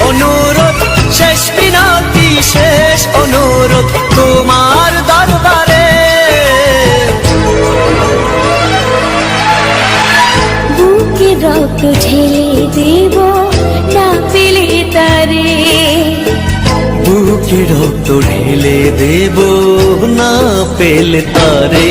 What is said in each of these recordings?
অনুরোধ শেষ মিনতি শেষ অনুরোধ তোমার দরবারে। বুকে রক্ত ঢেলে দেব না পেলে তারে। বুকে রক্ত ঢেলে দেব না পেলে তারে।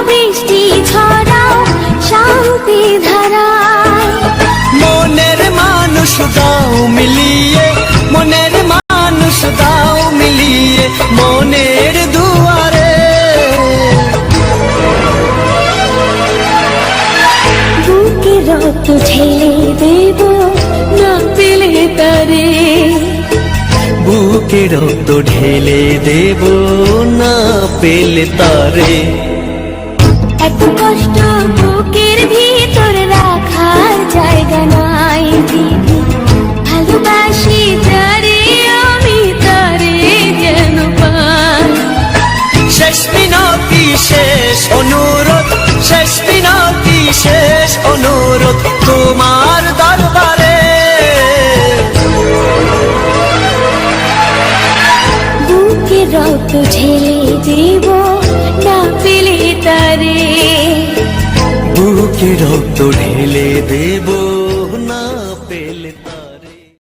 রক্ত ঢেলে দেব না পেলে তারে। বুকে রক্ত ঢেলে দেব না পেলে তারে। এত কষ্ট বুকের ভিতর রাখার জায়গা নাই। অনুরোধ তোমার দরবারে। বুকে রক্ত ঝেলে দেব না পেলে তারে। বুকে রক্ত ঢেলে দেব